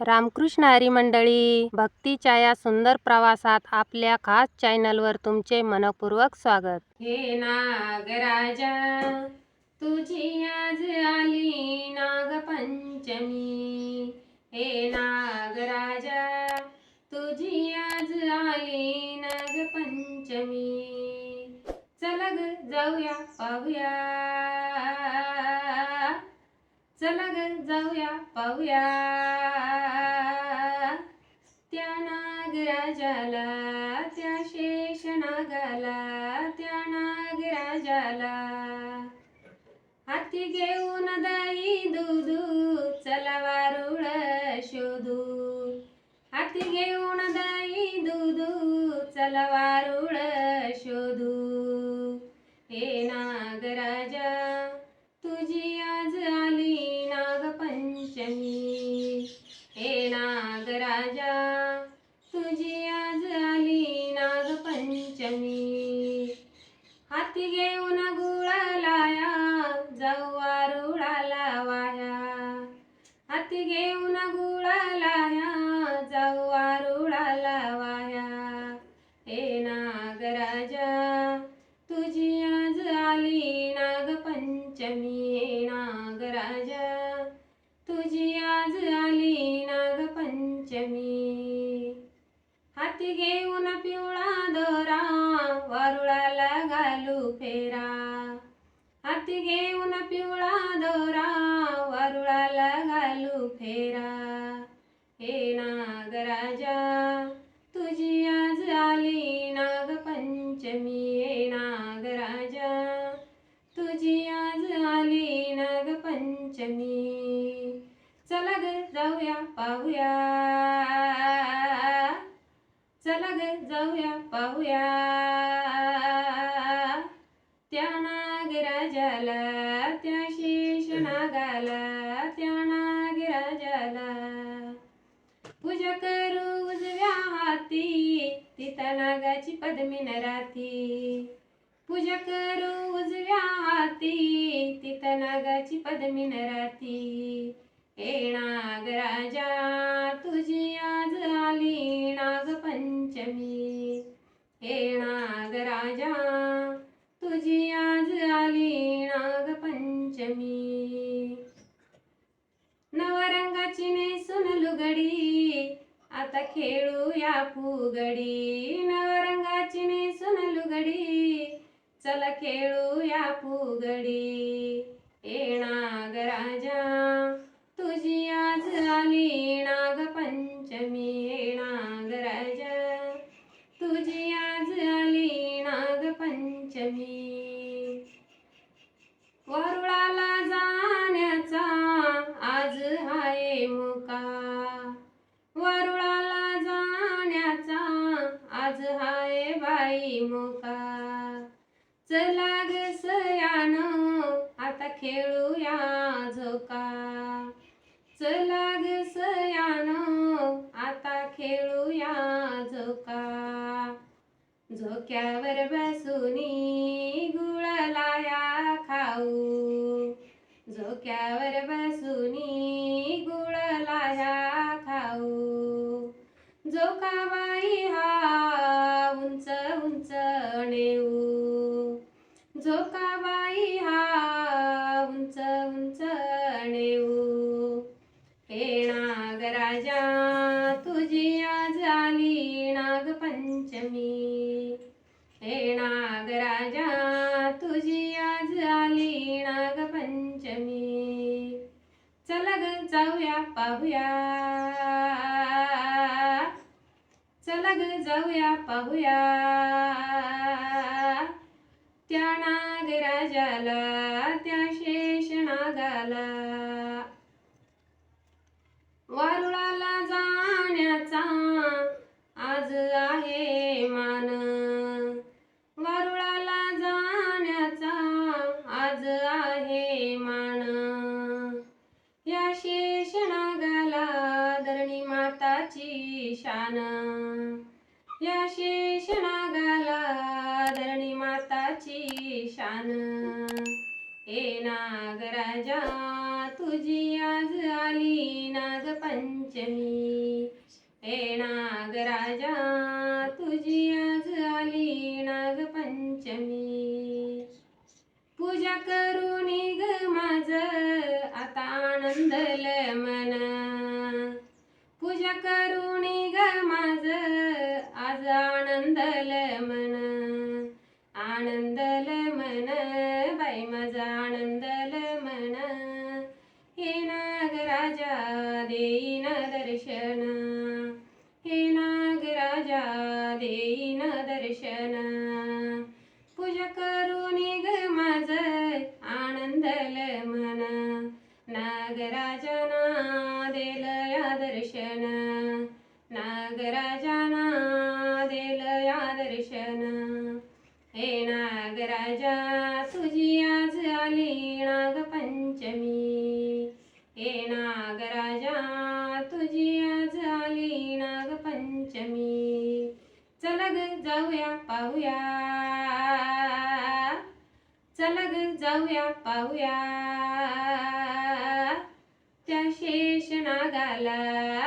रामकृष्ण हरी मंडळी भक्तीच्या या सुंदर प्रवासात आपल्या खास चॅनलवर तुमचे मनपूर्वक स्वागत. हे नागराजा तुझी आज आली नागपंचमी. हे नागराजा तुझी आज आली नागपंचमी. चल ग जाऊया पाहूया. चल ग जाऊया पाहूया. गेला त्या नागराजाला हाती घेऊन दाई दूधू चला वारुळ शोधू. हाती घेऊन दाई दूधू चला वारुळ शोधू. हे नागराजा तुझी आज आली नागपंचमी. हे नागराजा हाती घेऊन गुळालाया जाऊ वारुळाला वाया. हाती घेऊन गुळालाया जाऊ वारुळाला वाया. हे नागराजा तुझी आज आली नागपंचमी. हे नागराजा तुझी आज आली नागपंचमी. हाती घेऊन पिवळा दोरा वारुळा फेरा. हाती घेऊन पिवळा दोरा वारुळाला घालू फेरा. हे नागराजा तुझी आज आली नागपंचमी. हे नागराजा तुझी आज आली नागपंचमी. चला ग जाऊया पाहूया. चला ग जाऊया पाहूया. पूजा करू उजव्या हाती तिथं नागाची पद्मी राती पूजा करू उजव्या हाती तिथं नागाची पद्मीन राती हे नागराजा तुझी आज आली नागपंचमी. हे नागराजा तुझी आज आली नागपंचमी. नवरंगाची नेसून लुगडी आता खेळूया फुगडी. नवरंगाची नेसून लुगडी चला खेळूया फुगडी. ए नागराजा तुझी आज आली नागपंचमी. खेळूया झोका. चला ग सयान आता खेळूया झोका. झोक्यावर बसूनी गुळलाया खाऊ. झोक्यावर बसूनी गुळलाया खाऊ. झोकाबाई हा उंच उंच नेऊ. झोका नागराजा तुझी आज आली नागपंचमी. हे नागराजा तुझी आज आली नागपंचमी. चला ग जाऊया पाहूया. चला ग जाऊया पाहूया. त्या नागराजाला त्या शेष नागाला. वारुळा आज आहे मान. वारुळाला जाण्याचा आज आहे मान. या शेषनागाला धरणी माताची शान. या शेषनागाला धरणी माताची शान. हे नागराजा तुझी आज आली नागपंचमी. हे नागराजा तुझी आज आली नागपंचमी. पूजा करून ग माझ आता आनंदल मन. पूजा करून ग माझ आज आनंदल मन. आनंदल मन बाई माझा आनंद राजा तुझी आज आली नागपंचमी. हे नागराजा तुझी आज आली नागपंचमी. चला ग जाऊया पाहूया. चला ग जाऊया पाहूया. त्या शेष नागाला